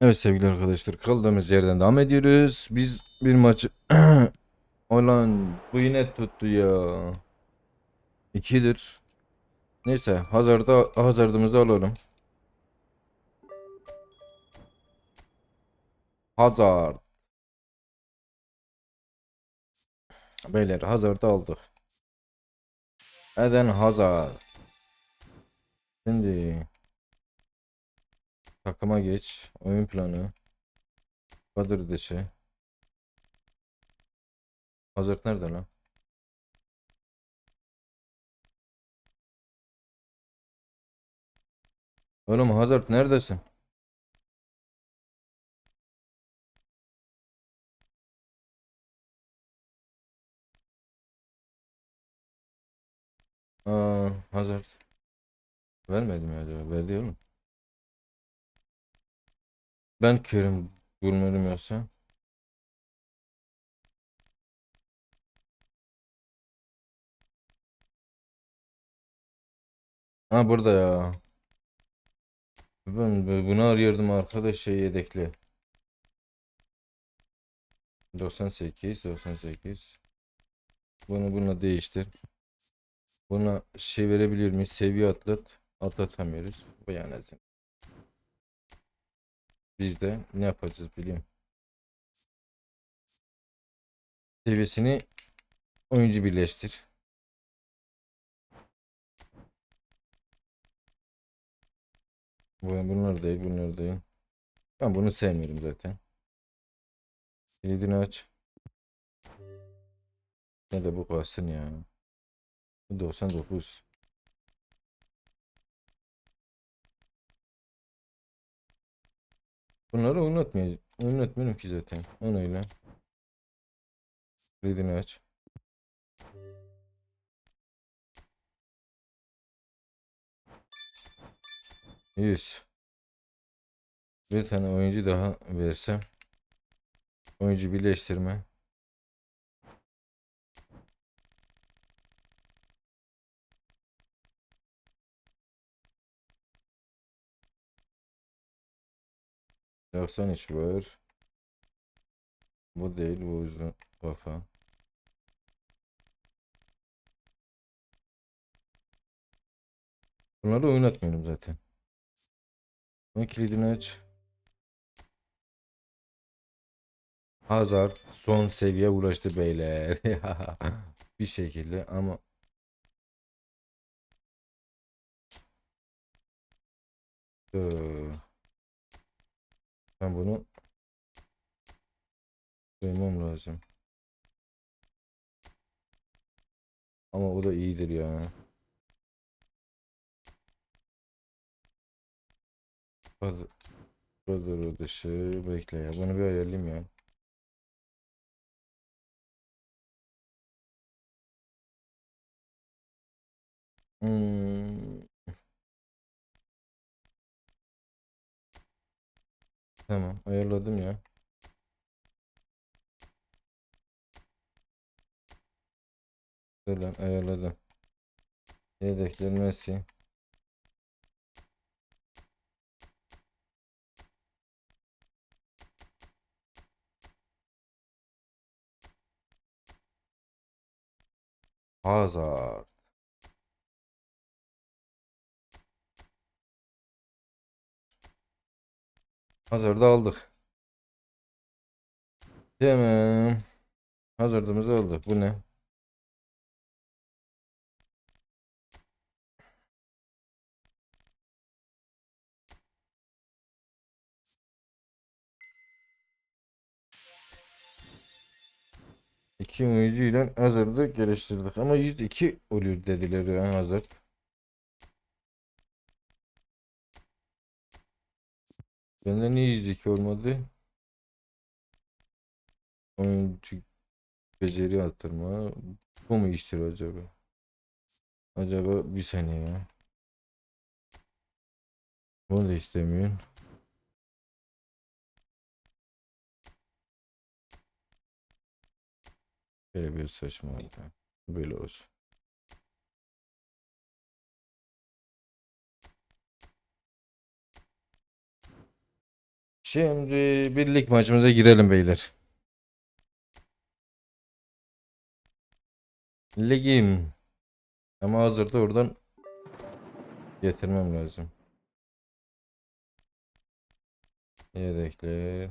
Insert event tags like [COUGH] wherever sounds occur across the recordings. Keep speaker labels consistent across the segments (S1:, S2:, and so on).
S1: Evet sevgili arkadaşlar kaldığımız yerden devam ediyoruz. Biz bir maçı Olan [CLEARS THROAT] bu yine tuttu ya. İkidir. Neyse hazırda hazırdımızı alalım. Hazard. Beyler hazırda aldık. Eden Hazard. Şimdi takıma geç. Oyun planı. Kadro dışı. Hazard nerede lan? Oğlum Hazard neredesin? Aa, Hazard. Vermedim ya acaba. Verdi oğlum. Ben Kerim bulmuyorum yoksa. Ha burada ya. Ben bu- bunu arıyordum arkadaş şey yedekli. 98 98 Bunu bununla değiştir. Buna şey verebilir miyiz? Seviye atlat. Atlatamıyoruz. Bu yani. Biz de ne yapacağız bileyim. Seviyesini oyuncu birleştir. Bu bunlar değil, bunlar değil. Ben bunu sevmiyorum zaten. Kilidini aç. Ne de bu kalsın ya. Bu 99. Bunları oynatmayacağım. Oynatmıyorum ki zaten. Onu öyle. Kilidini aç. Yüz. Bir tane oyuncu daha versem. Oyuncu birleştirme. Doksan üç var. Bu değil bu uzun kafa. Bunları oynatmıyorum zaten. Ben kilidini aç. Hazard son seviye ulaştı beyler. [LAUGHS] Bir şekilde ama Ee, ben bunu duymam lazım. Ama o da iyidir ya. Kadro dışı bekle ya. Bunu bir ayarlayayım ya. Hmm. Tamam ayarladım ya. Lan ayarladım. Yedekler Messi. Hazırda aldık. Tamam. Hazırdığımızı aldık. Bu ne? İki oyuncu ile hazırda geliştirdik. Ama 102 oluyor dediler ya hazır. Bende niye 102 olmadı? Oyuncu beceri arttırma. Bu mu iştir acaba? Acaba bir saniye ya. Bunu da istemiyorsun. Böyle bir saçma oldu. Böyle olsun. Şimdi birlik maçımıza girelim beyler. Ligim. Ama hazırda oradan getirmem lazım. Yedekler.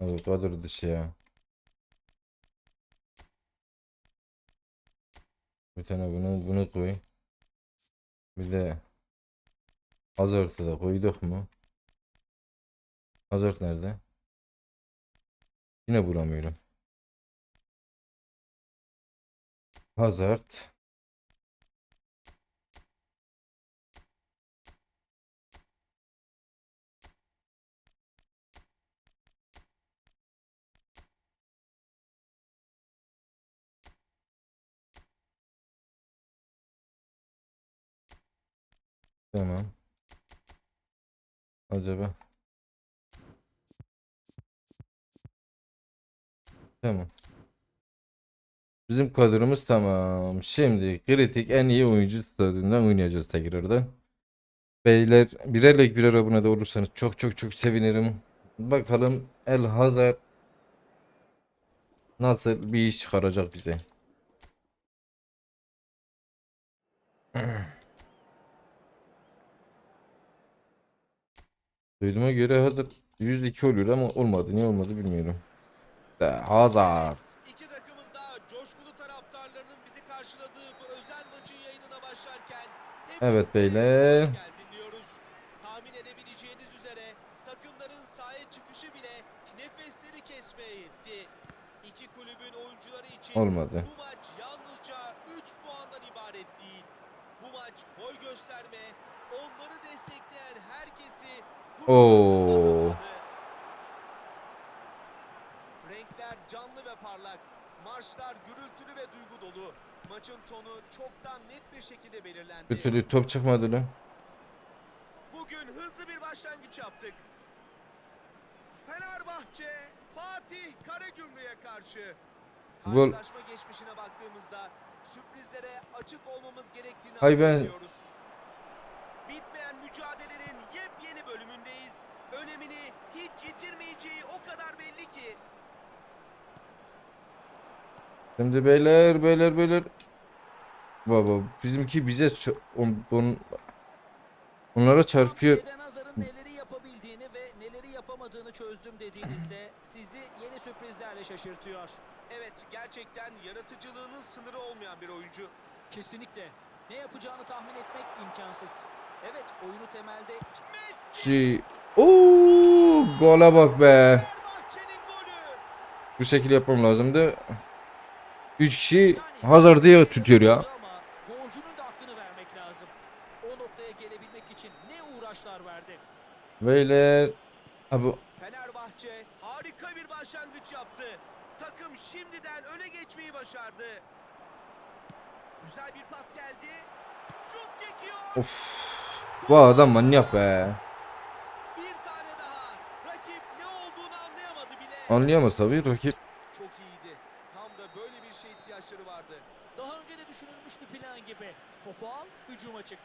S1: Evet kadar dışı ya. Bir tane bunu bunu koy. Bir de Hazard'ı da koyduk mu? Hazard nerede? Yine bulamıyorum. Hazard. Tamam. Acaba. Tamam. Bizim kadromuz tamam. Şimdi kritik en iyi oyuncu stadından oynayacağız tekrardan. Beyler birer like birer abone de olursanız çok çok çok sevinirim. Bakalım El Hazard nasıl bir iş çıkaracak bize. [CLEARS THROAT] Duyduğuma göre Hazard 102 oluyor ama olmadı. Niye olmadı bilmiyorum. Hazard.
S2: İki takımın da coşkulu taraftarlarının bizi karşıladığı bu özel maçın yayınına başlarken
S1: Evet beyler.
S2: hoş geldin diyoruz. Tahmin edebileceğiniz üzere takımların sahaya çıkışı bile nefesleri kesmeye yetti. İki kulübün oyuncuları için
S1: Olmadı.
S2: bu
S1: Oo.
S2: Renkler canlı ve parlak. Marşlar gürültülü ve duygu dolu. Maçın tonu çoktan net bir şekilde belirlendi.
S1: Bir türlü top çıkmadı lan.
S2: Bugün hızlı bir başlangıç yaptık. Fenerbahçe, Fatih Karagümrük'e karşı.
S1: Gol.
S2: Karşılaşma geçmişine baktığımızda sürprizlere açık olmamız gerektiğini
S1: Hay ben-
S2: anlıyoruz. Bitmeyen mücadelenin yepyeni bölümündeyiz. Önemini hiç yitirmeyeceği o kadar belli ki.
S1: Şimdi beyler beyler beyler. Baba bizimki bize on, on- onlara çarpıyor.
S3: Neleri yapabildiğini ve neleri yapamadığını çözdüm dediğinizde sizi yeni sürprizlerle şaşırtıyor.
S2: Evet gerçekten yaratıcılığının sınırı olmayan bir oyuncu.
S3: Kesinlikle. Ne yapacağını tahmin etmek imkansız. Evet oyunu temelde
S2: Messi!
S1: Ooo gola bak be. Bu şekilde yapmam lazımdı. 3 kişi Hazard diye tutuyor ya.
S3: Golcünün de hakkını vermek lazım. O noktaya gelebilmek için ne uğraşlar verdi.
S1: Beyler. Abi
S2: Fenerbahçe harika bir başlangıç yaptı. Takım şimdiden öne geçmeyi başardı. Güzel bir pas geldi. Şut çekiyor.
S1: of. Bu adam manyak be.
S2: Bir tane daha. Rakip ne olduğunu anlayamadı bile.
S1: Anlayamaz tabii rakip.
S2: Çok iyiydi. Tam da böyle bir şey ihtiyaçları vardı.
S3: Daha önce de düşünülmüş bir plan gibi. Topu al, hücuma çık.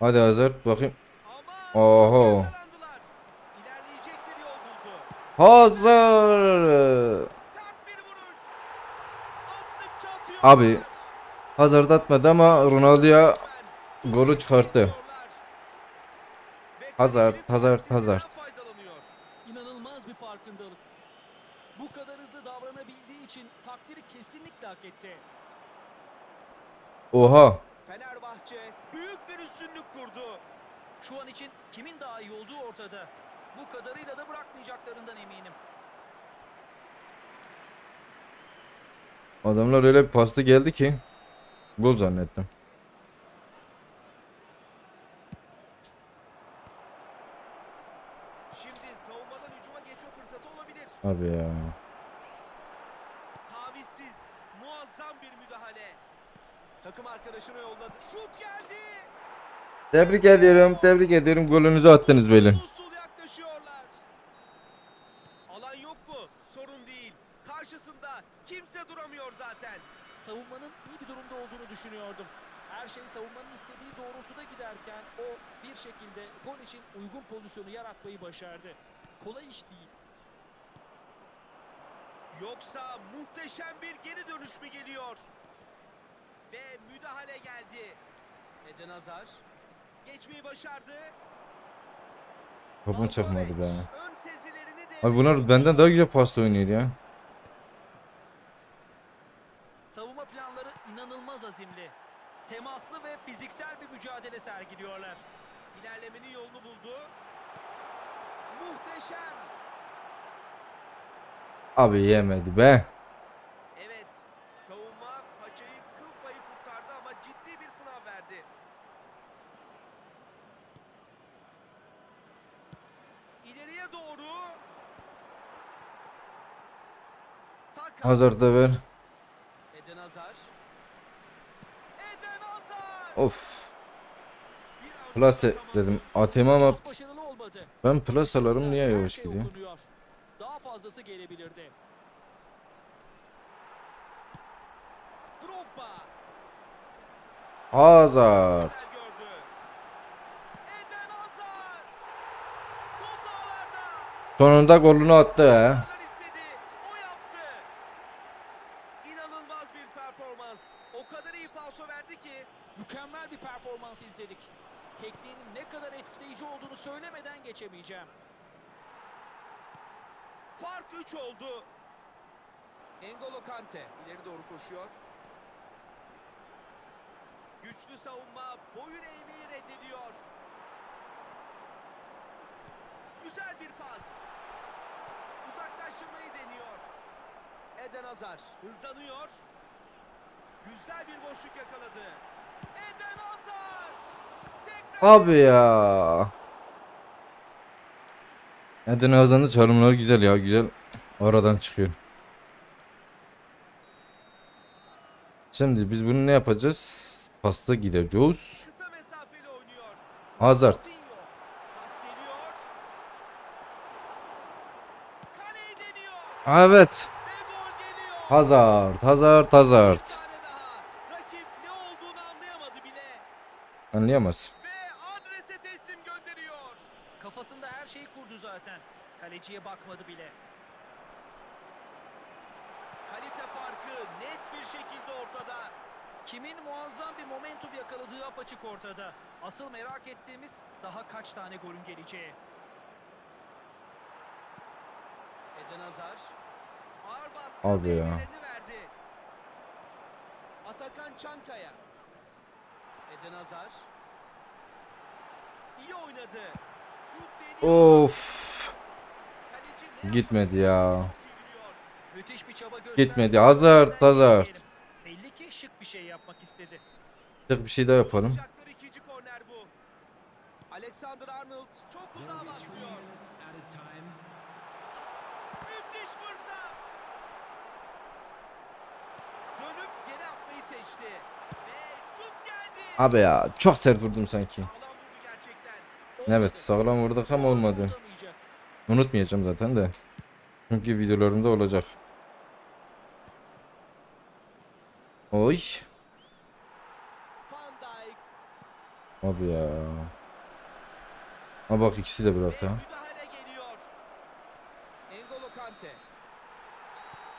S1: Hadi Hazard bakayım. Oho.
S2: atıyor.
S1: Abi, Hazard atmadı ama Ronaldo'ya golü çıkarttı. Hazard, Hazard, Hazard.
S3: İnanılmaz bir farkındalık. Bu kadar hızlı davranabildiği için takdiri kesinlikle hak etti.
S1: Oha.
S2: Fenerbahçe büyük bir üstünlük kurdu.
S3: Şu an için kimin daha iyi olduğu ortada. Bu kadarıyla da bırakmayacaklarından eminim.
S1: Adamlar öyle bir pasta geldi ki. Gol zannettim.
S2: Şimdi savunmadan hücuma geçme fırsatı olabilir.
S1: Abi ya.
S2: Tavizsiz, muazzam bir müdahale. Takım arkadaşına yolladı. Şut geldi.
S1: Tebrik ediyorum. Tebrik ediyorum. Golünüzü attınız böyle.
S2: Usul yaklaşıyorlar. Alan yok mu? Sorun değil. Karşısında kimse duramıyor zaten.
S3: savunmanın iyi bir durumda olduğunu düşünüyordum. Her şey savunmanın istediği doğrultuda giderken o bir şekilde gol için uygun pozisyonu yaratmayı başardı. Kolay iş değil.
S2: Yoksa muhteşem bir geri dönüş mü geliyor? Ve müdahale geldi. Eden Hazar geçmeyi başardı.
S1: Kapım çakmadı be. Abi bunlar benden daha güzel pasta oynuyor ya.
S3: Savunma planları inanılmaz azimli. Temaslı ve fiziksel bir mücadele sergiliyorlar.
S2: İlerlemenin yolunu buldu. Muhteşem.
S1: Abi yemedi be.
S2: Evet, savunma paçayı kıl payı kurtardı ama ciddi bir sınav verdi. İleriye doğru. Saka.
S1: Hazarda ver.
S2: Eden Hazar. Eden Hazar.
S1: Of. Plase
S2: tamam.
S1: dedim. Atayım ama ben plasalarım niye
S3: Her
S1: yavaş gidiyor?
S3: Daha fazlası gelebilirdi.
S2: Drogba.
S1: Hazard. Sonunda golünü attı he.
S2: Hazar istedi. O yaptı. İnanılmaz bir performans. O kadar iyi paso verdi ki
S3: Mükemmel bir performans izledik. Tekniğinin ne kadar etkileyici olduğunu söylemeden geçemeyeceğim.
S2: fark 3 oldu. N'Golo Kante ileri doğru koşuyor. Güçlü savunma boyun eğmeyi reddediyor. Güzel bir pas. Uzaklaştırmayı deniyor. Eden Hazar hızlanıyor. Güzel bir boşluk yakaladı. Eden Hazar. Tekrar
S1: Abi ya. Eden Hazan'ın çalımları güzel ya güzel. Oradan çıkıyor. Şimdi biz bunu ne yapacağız? Pasta gideceğiz. Hazard. Evet. Hazard, Hazard, Hazard.
S2: Bir tane daha. Rakip ne olduğunu anlayamadı bile.
S1: Anlayamaz.
S2: Ve adrese teslim gönderiyor.
S3: Kafasında her şeyi kurdu zaten. Kaleciye bakmadı bile.
S2: Kalite farkı net bir şekilde ortada.
S3: Kimin muazzam bir momentum yakaladığı apaçık ortada. Asıl merak ettiğimiz daha kaç tane golün geleceği.
S2: Eden Hazar. Ağır baskı
S1: Abi ya.
S2: meyvelerini verdi. Atakan Çankaya. Eden Hazar. İyi oynadı. Şut deniyor.
S1: Of. Gitmedi ya. Gitmedi. Hazard, Hazard.
S3: Belli ki şık bir şey yapmak istedi.
S1: Bir şey daha yapalım.
S2: Alexander Arnold çok uzağa bakmıyor. Müthiş fırsat. Dönüp geri atmayı seçti. Ve şut geldi.
S1: Abi ya çok sert vurdum sanki. Evet sağlam vurduk ama olmadı. Unutmayacağım zaten de. Çünkü videolarımda olacak. Oy. Abi ya. Ha bak ikisi de bıraktı
S2: ve
S1: ha.
S2: müdahale geliyor. N'Golo Kante.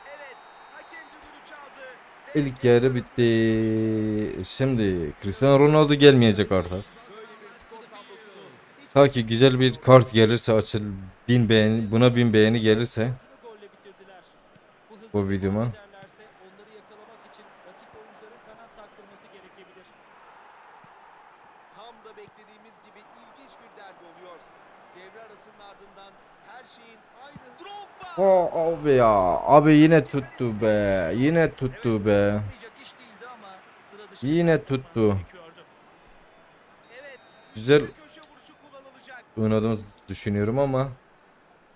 S2: Evet, hakem düdüğünü çaldı. ve
S1: İlk yarı bitti. Şimdi Cristiano Ronaldo gelmeyecek artık.
S2: Böyle bir skor tablosunu hiç
S1: Ta ki güzel bir kart gelirse açıl bin beğeni buna bin beğeni gelirse.
S3: Bu,
S1: videoma.
S2: Tam da beklediğimiz gibi ilginç bir derbi oluyor. Devre arasının ardından her şeyin aynı. Drogba!
S1: O abi ya abi yine tuttu be yine tuttu be Yine tuttu. Güzel oynadığımızı düşünüyorum ama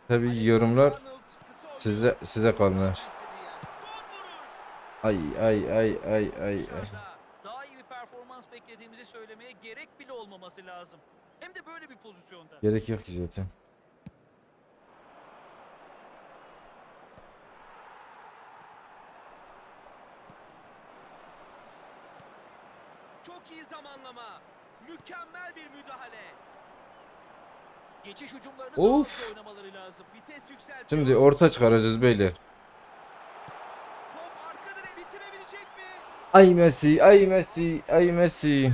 S1: tabi
S2: Alexander
S1: yorumlar size size
S2: vuruş.
S1: Ay ay ay ay ay.
S3: Daha iyi bir performans beklediğimizi söylemeye gerek bile olmaması lazım. Hem de böyle bir pozisyonda.
S1: Gerek yok ki zaten.
S2: Çok iyi zamanlama. Mükemmel bir müdahale.
S3: Geçiş hücumlarını
S1: Of.
S3: oynamaları lazım.
S2: Vites yükseltiyor.
S1: Şimdi orta çıkaracağız beyler.
S2: Top arka direğe bitirebilecek mi?
S1: Ay Messi, ay Messi, ay Messi.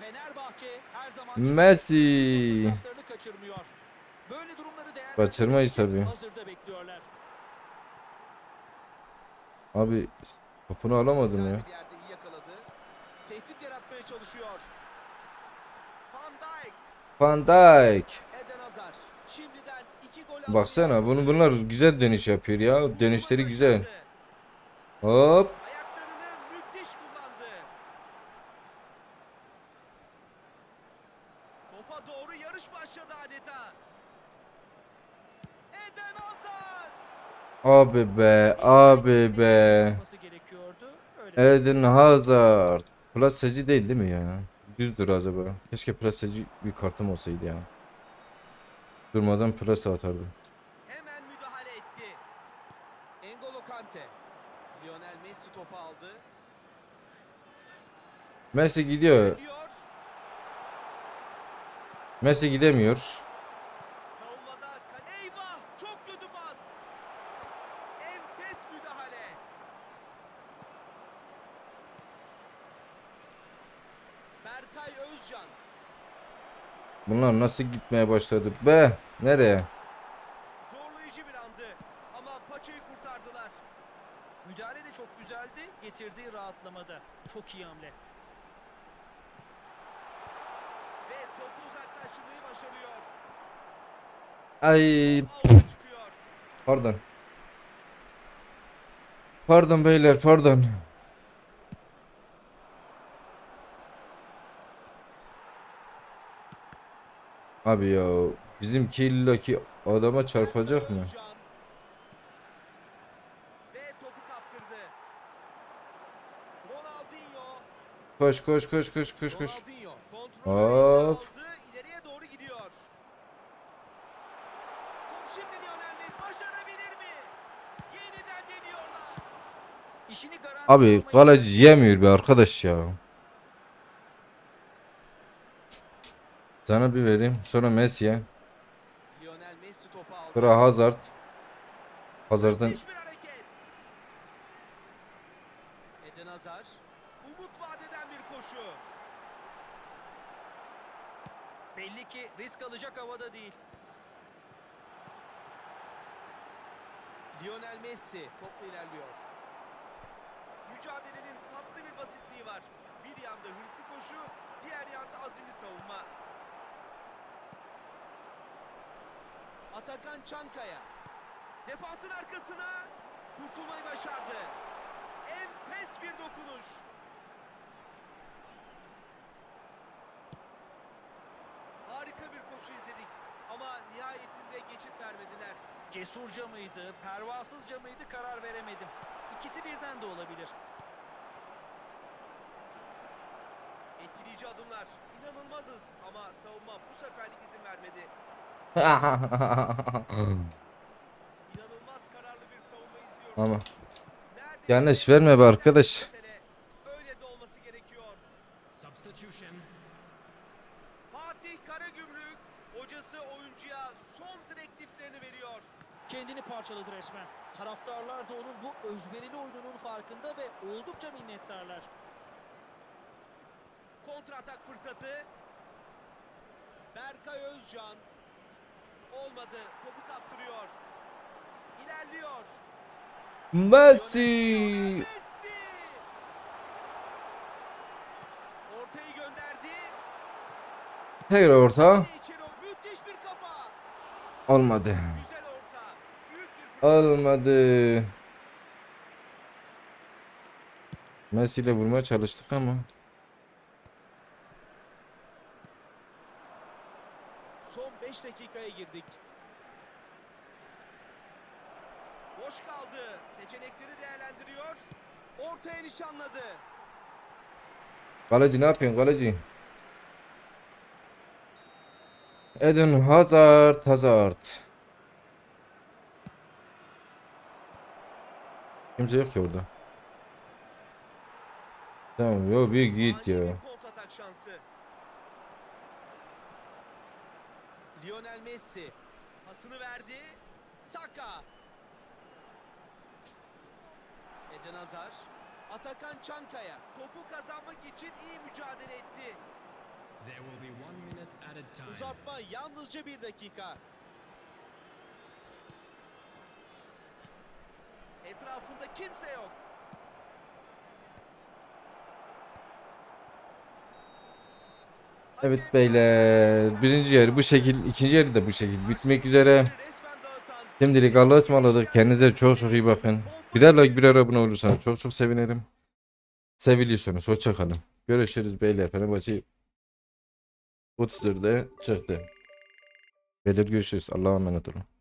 S3: Fenerbahçe her zaman
S1: Messi.
S3: fırsatlarını kaçırmıyor. Böyle durumları değerlendirmek
S1: Kaçırmayız
S3: için
S1: tabii.
S3: Hazırda bekliyorlar.
S1: Abi topunu alamadım
S2: Güzel
S1: ya.
S2: bir yerde iyi yakaladı. Tehdit yaratmaya çalışıyor. Van Dijk,
S1: Van Dijk.
S2: Eden Hazard. Şimdiden iki gol
S1: Baksana bunu bunlar güzel dönüş yapıyor ya. Dönüşleri güzel. Hop.
S2: Topa doğru yarış başladı adeta. Eden Hazard.
S1: Abi be, abi be. Eden Hazard. Plasacı değil değil mi ya? Düzdür acaba. Keşke plasacı bir kartım olsaydı ya. Durmadan plasa atardım.
S2: Hemen müdahale etti. N'Golo Kante. Lionel Messi topu aldı.
S1: Messi gidiyor. Messi gidemiyor.
S2: Savunmada Kane. Eyvah! Çok kötü pas. Enfes müdahale. Berkay Özcan.
S1: Bunlar nasıl gitmeye başladı be? Nereye?
S2: Zorlayıcı bir andı. Ama paçayı kurtardılar.
S3: Müdahale de çok güzeldi. Getirdiği rahatlamada. Çok iyi hamle.
S2: Ve topu uzaklaştırmayı başarıyor.
S1: Ay pardon. Pardon beyler pardon. Abi ya bizimki illaki adama çarpacak mı? Koş koş koş koş koş koş. Hop.
S2: aldı. İleriye doğru gidiyor. Top şimdi Lionel Messi başarabilir mi? Yeniden deniyorlar.
S3: İşini garanti
S1: Abi kaleci yemiyor be arkadaş ya. Sana bir vereyim. Sonra Messi'ye. Sonra Hazard. Hazard'ın.
S3: Belli ki risk alacak havada değil.
S2: Lionel Messi topla ilerliyor. Mücadelenin tatlı bir basitliği var. Bir yanda hırslı koşu, diğer yanda azimli savunma. Atakan Çankaya. Defansın arkasına kurtulmayı başardı. Enfes bir dokunuş. Harika bir koşu izledik ama nihayetinde geçit vermediler.
S3: Cesurca mıydı, pervasızca mıydı karar veremedim. İkisi birden de olabilir.
S2: Adımlar. İnanılmazız ama savunma bu seferlik izin vermedi. [LAUGHS] İnanılmaz kararlı bir savunma izliyoruz.
S1: ama
S2: Neredeyse
S1: yanlış verme be arkadaş.
S2: mesele. Öyle de olması gerekiyor. Fatih Karagümrük hocası oyuncuya son direktiflerini veriyor.
S3: Kendini parçaladı resmen. Taraftarlar da onun bu özverili oyununun farkında ve oldukça minnettarlar.
S2: Kontratak fırsatı. Berkay Özcan. Olmadı. Topu kaptırıyor. İlerliyor.
S1: Messi.
S2: Messi. Ortayı gönderdi.
S1: Tekrar orta.
S2: İçeri müthiş bir kafa.
S1: Olmadı. Olmadı. Messi ile vurmaya çalıştık ama.
S2: Son 5 dakikaya girdik. Boş kaldı. Seçenekleri değerlendiriyor. Ortaya nişanladı.
S1: Kaleci ne yapıyorsun kaleci? Eden Hazard, Hazard. Kimse yok ki orada. Tamam yo bir git ya.
S2: bir kontra Lionel Messi pasını verdi. Saka. Eden Hazar. Atakan Çankaya topu kazanmak için iyi mücadele etti. Uzatma yalnızca bir dakika. Etrafında kimse yok.
S1: Evet beyler birinci yarı bu şekil ikinci yarı da bu şekil bitmek üzere. Şimdilik Allah'a ısmarladık. Kendinize çok çok iyi bakın. Birer like birer abone olursanız çok çok sevinirim. Seviliyorsunuz. Hoşça kalın. Görüşürüz beyler. Fenerbahçe 34'de çıktı. Beyler görüşürüz. Allah'a emanet olun.